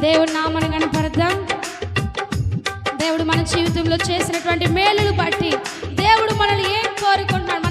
దేవుడు నామను కనపడదాం. దేవుడు మన జీవితంలో చేసినటువంటి మేలును బట్టి దేవుడు మనల్ని ఏం కోరుకుంటున్నాడు?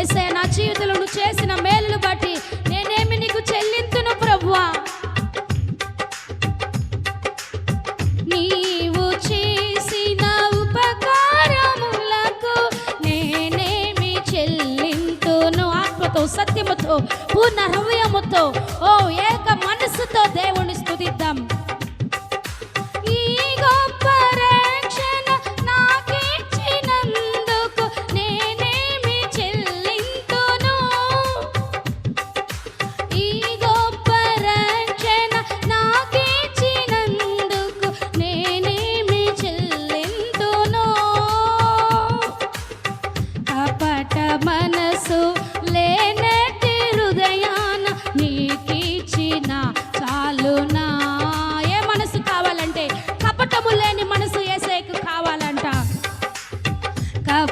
ఏసయ్య నా జీవితంలో నువ్వు చేసిన మేలును బట్టి నేనేమి నీకు చెల్లింతును ప్రభువా? నీవు చేసిన ఉపకారములకు నేనేమి చెల్లింతును? ఆత్మతో సత్యముతో పూర్ణ హృదయముతో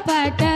பட்ட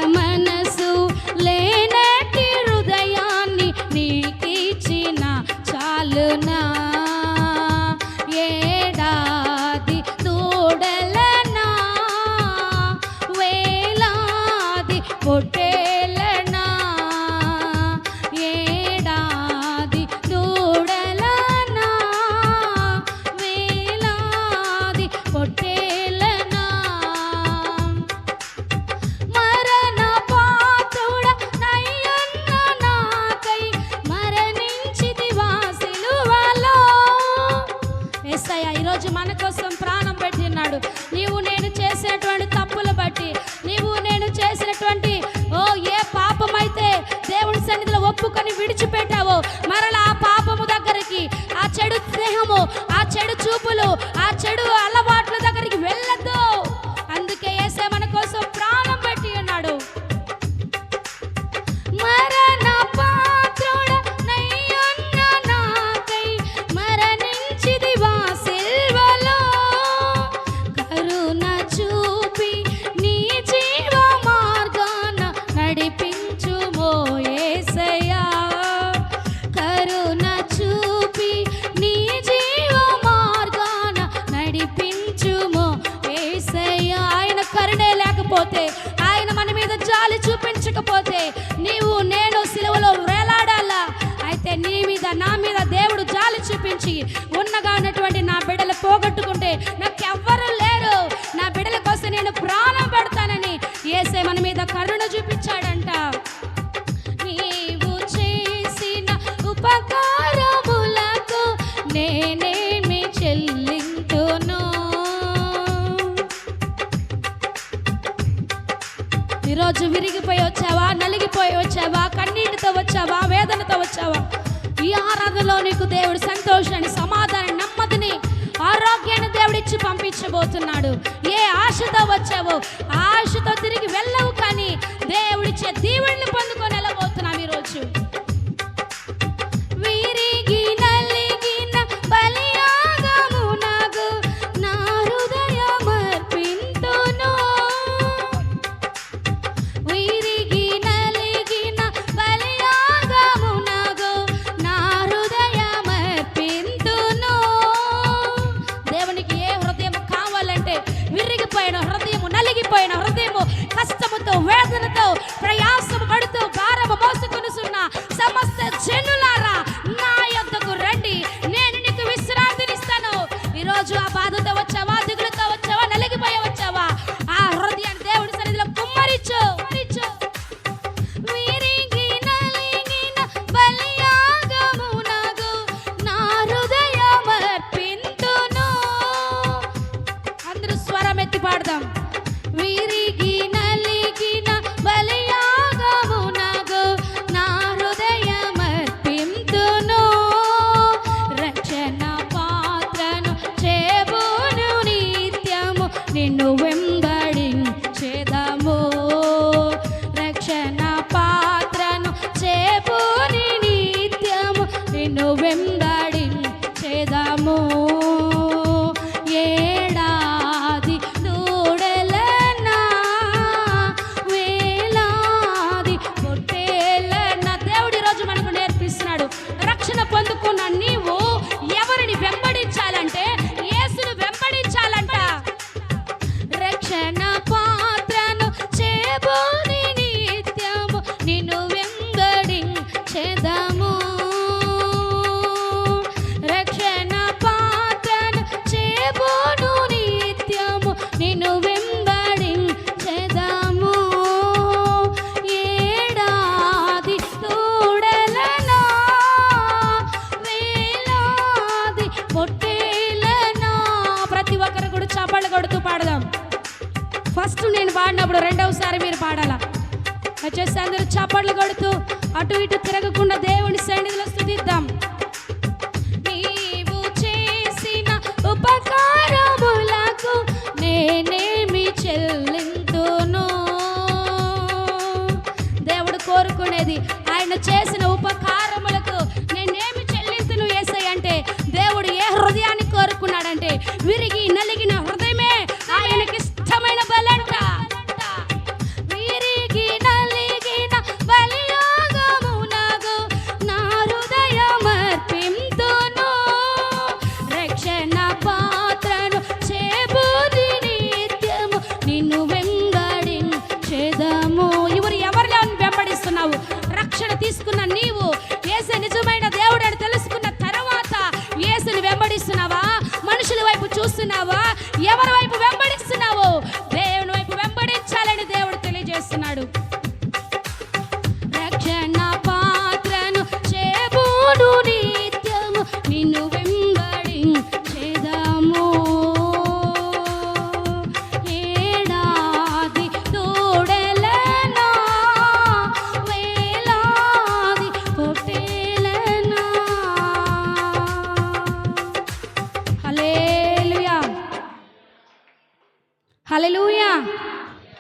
రోజు మన కోసం ప్రాణం పెట్టినాడు. నీవు నేను చేసినటువంటి తప్పులు బట్టి నీవు నేను చేసినటువంటి ఓ ఏ పాపమైతే దేవుడి సన్నిధిలో ఒప్పుకొని విడిచిపెట్టావో మరలా ఆ పాపము దగ్గరికి ఆ చెడు స్నేహము ఆ చెడు చూపులు ఆ చెడు అలా చెల్లింతును. ఈరోజు విరిగిపోయి వచ్చావా? నలిగిపోయి వచ్చావా? కన్నీటితో వచ్చావా? వేదనతో వచ్చావా? ఈ ఆరాధనలో నీకు దేవుడు సంతోషాన్ని సమాధానాన్ని నెమ్మదిని ఆరోగ్యాన్ని దేవుడిచ్చి పంపించబోతున్నాడు. ఏ ఆశతో వచ్చావో? ఆశతో తిరిగి వెళ్ళవు కానీ దేవుడిచ్చే దీవుడిని పొందుకొని చప్పట్లు కొడుతూ పాడదాం. ఫస్ట్ నేను పాడినప్పుడు రెండవసారి మీరు పాడాలా? వచ్చేసి అందరూ చప్పట్లు కొడుతూ అటు ఇటు తిరగకుండా దేవుని సన్నిధిలో స్థుతిద్దాం. నీవు చేసిన ఉపకారములకు నేనేమి చెల్లిందును దేవుడు కోరుకునేది ఆయన చేసి వెంబడిస్తున్నావో ఎవరి వైపు వెంబడిస్తున్నావు?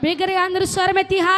बिगड़ अंदर स्वर में तिहा